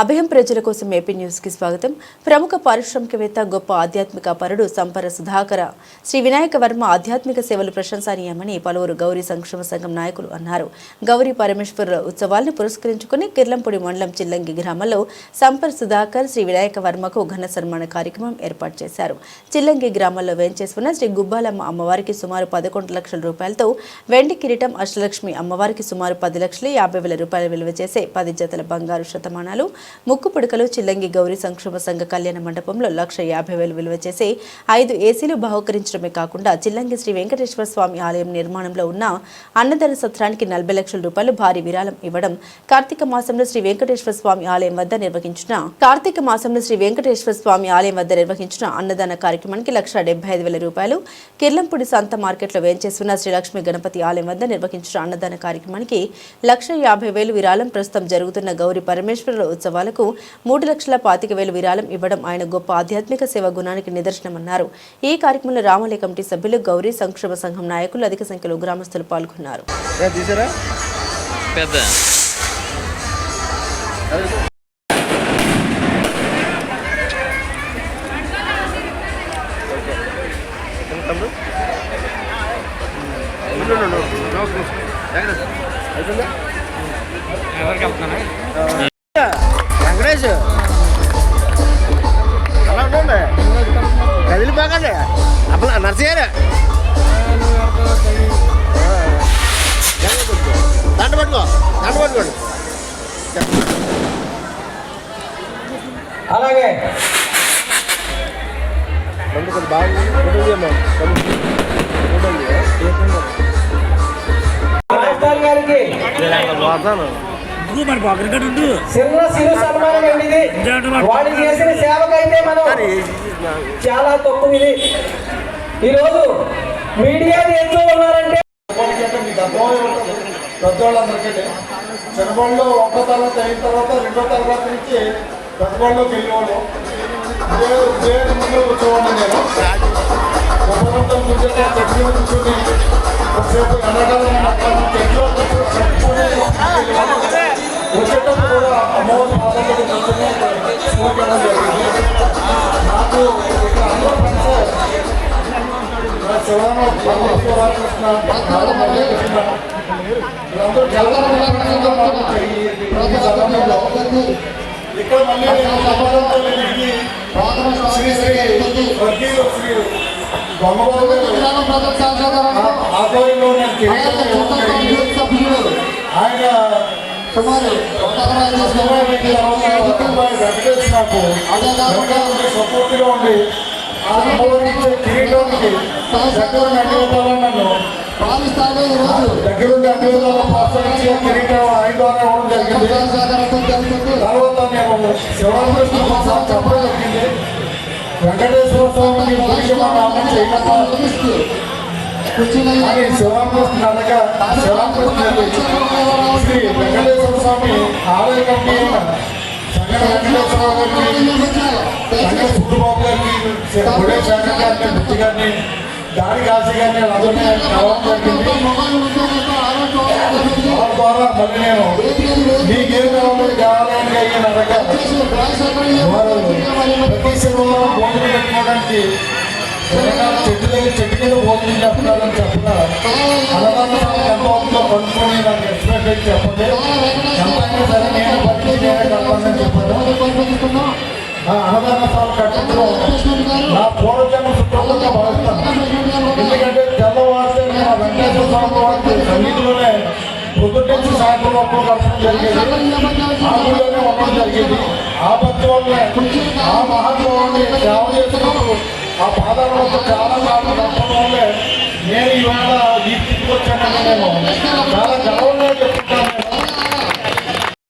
అభయం ప్రజల కోసం ఏపీ న్యూస్కి స్వాగతం. ప్రముఖ పారిశ్రామికవేత్త గొప్ప ఆధ్యాత్మిక పరుడు సంపర సుధాకర. శ్రీ వినాయక వర్మ ఆధ్యాత్మిక సేవలు ప్రశంసనీయమని పలువురు గౌరీ సంక్షేమ సంఘం నాయకులు అన్నారు. గౌరీ పరమేశ్వర ఉత్సవాలను పురస్కరించుకుని కిర్లంపూడి మండలం చిల్లంగి గ్రామంలో సంపర్ సుధాకర్ శ్రీ వినాయక వర్మకు ఘన సన్మాన కార్యక్రమం ఏర్పాటు చేశారు. చిల్లంగి గ్రామంలో వేంచేసుకున్న శ్రీ గుబ్బాలమ్మ అమ్మవారికి సుమారు పదకొండు లక్షల రూపాయలతో వెండి కిరీటం అష్టలక్ష్మి అమ్మవారికి సుమారు పది లక్షలు యాభై వేల రూపాయలు విలువ చేసే పది జతల బంగారు శతమానాలు ముక్కు పుడకలు చిల్లంగి గౌరీ సంక్షేమ సంఘ కళ్యాణ మండపంలో లక్ష యాభై వేలు విలువ చేసే ఐదు ఏసీలు బహుకరించడమే కాకుండా చిల్లంగి శ్రీ వెంకటేశ్వర స్వామి ఆలయం నిర్మాణంలో ఉన్న అన్నదాన సత్రానికి నలభై లక్షల రూపాయలు భారీ విరాళం ఇవ్వడం కార్తీక మాసంలో శ్రీ వెంకటేశ్వర స్వామి ఆలయం వద్ద నిర్వహించిన కార్తీక మాసంలో శ్రీ వెంకటేశ్వర స్వామి ఆలయం వద్ద నిర్వహించిన అన్నదాన కార్యక్రమానికి లక్ష డెబ్బై ఐదు వేల రూపాయలు కిర్లంపూడి సంత మార్కెట్లో వేంచేస్తున్న శ్రీలక్ష్మి గణపతి ఆలయం వద్ద నిర్వహించిన అన్నదాన కార్యక్రమానికి లక్ష యాభై వేలు విరాళం ప్రస్తుతం జరుగుతున్న గౌరీ పరమేశ్వరుల ఉత్సవాలకు మూడు లక్షల పాతిక వేలు విరాళం ఇవ్వడం ఆయన గొప్ప ఆధ్యాత్మిక సేవ గుణానికి నిదర్శనమన్నారు. ఈ కార్యక్రమంలో రామలయ కమిటీ సభ్యులు గౌరీ సంక్షేమ సంఘం నాయకులు అధిక సంఖ్యలో గ్రామస్తులు పాల్గొన్నారు. ఏ తీసారా? పెద్ద తమ్ముడు ఉండు, ఉండు, ఉండు. No, no. జాగ్రత్త. అయిపోయిందా? వెంకటేష్ అలా ఉండండి కదిలిపోకండి అప్పుడు నర్సయ్యారా దండ పట్టుకో దండ పట్టుకోండి అలాగే రెండు కొంచెం బాగా ఫోటో తీయమ్మా. రాజస్థాన్ గారికి వాతాను. చిన్న సిరు సన్మానం అండి ఇది వాళ్ళు? చేసిన సేవకైతే మనం చాలా తక్కువ ఇది. ఈరోజు మీడియా చేస్తూ ఉన్నారంటే పెద్దవాళ్ళందరికీ చిన్నవాళ్ళు ఒకటో తరగతి అయిన తర్వాత రెండో తరగతి నుంచి పెద్దవాళ్ళకి వెళ్ళేవాళ్ళు ఇదే ముందు కూర్చోవాలి నేను. ఉపరంతో కూర్చొని చెట్టు మీద కూర్చొని ఎండాకాలం వెళ్ళడం జరిగింది. నాకు ఇక్కడ అందరూ ఫ్రెండ్స్ శివరామ పరమేశ్వరాకృష్ణ రామకృష్ణ వీళ్ళందరూ జలగరంలో మాకు ఈ సమయంలో ఇక్కడ మళ్ళీ నేను సంబంధంతో ఇది శ్రీ శ్రీ వర్గీయులు శ్రీ గంగబాబు గారు ఆధ్వర్యంలో నేను కిరీటం ఇవ్వడం జరిగింది. ఆయన సుమారు నాకు వెనకాల ఉండి సపోర్ట్గా ఉండి ఆ అమ్మవారికి కిరీటానికి దగ్గర నన్ను దగ్గరుండి అన్ని విధాలు ప్రోత్సహించి కిరీటం ఆయన ద్వారా ఇవ్వడం జరిగింది. తర్వాత నేను శివరామకృష్ణ ఒకసారి చెప్పడం జరిగింది. వెంకటేశ్వర స్వామిని భవిష్యమా నామం చేయకుండా అని శివరామకృష్ణ అనగా శివరామకృష్ణ శ్రీ వెంకటేశ్వర స్వామి ఆలయ కమిటీ అయిన సంగన సుబ్బబాబు గుడే శేఖర్ గారిని బుద్ధి గారిని దాడి కాశీ గారిని కలవడం జరిగింది వాళ్ళ ద్వారా మళ్ళీ నేను మీకేం కావాలి దేవాలయానికి అయ్యిన అనగా వారు ప్రతి శనివారం భోజనం పెట్టుకోవడానికి చెట్టు దగ్గర చెట్టు మీద భోజనం చేస్తున్నారని చెప్పగా అన్నదాన సభ కనుక్కొని నాకు ఎక్స్పెక్ట్ చెప్పండి ఎంత అయినా సరే నేను బట్టి నేనే చెప్పాను. ఆ అన్నదాన సభ కట్టడంలో నా పూర్వజన్మ సుఖంగా భావిస్తాను. ఎందుకంటే తెల్లవారితే వెంకటేశ్వర స్వామి వారికి సన్నిధిలోనే సాయంత్రం వరకు జరిగేది. ఉండడం జరిగేది. ఆ భక్తి వల్లే ఆ సేవ చేసినప్పుడు ఆ పాదాలతో చాలా సార్లు తప్పడం వల్లే నేను ఇవాళ ఈ స్థితికి వచ్చానని నేను చాలా గర్వంగా చెప్తున్నాను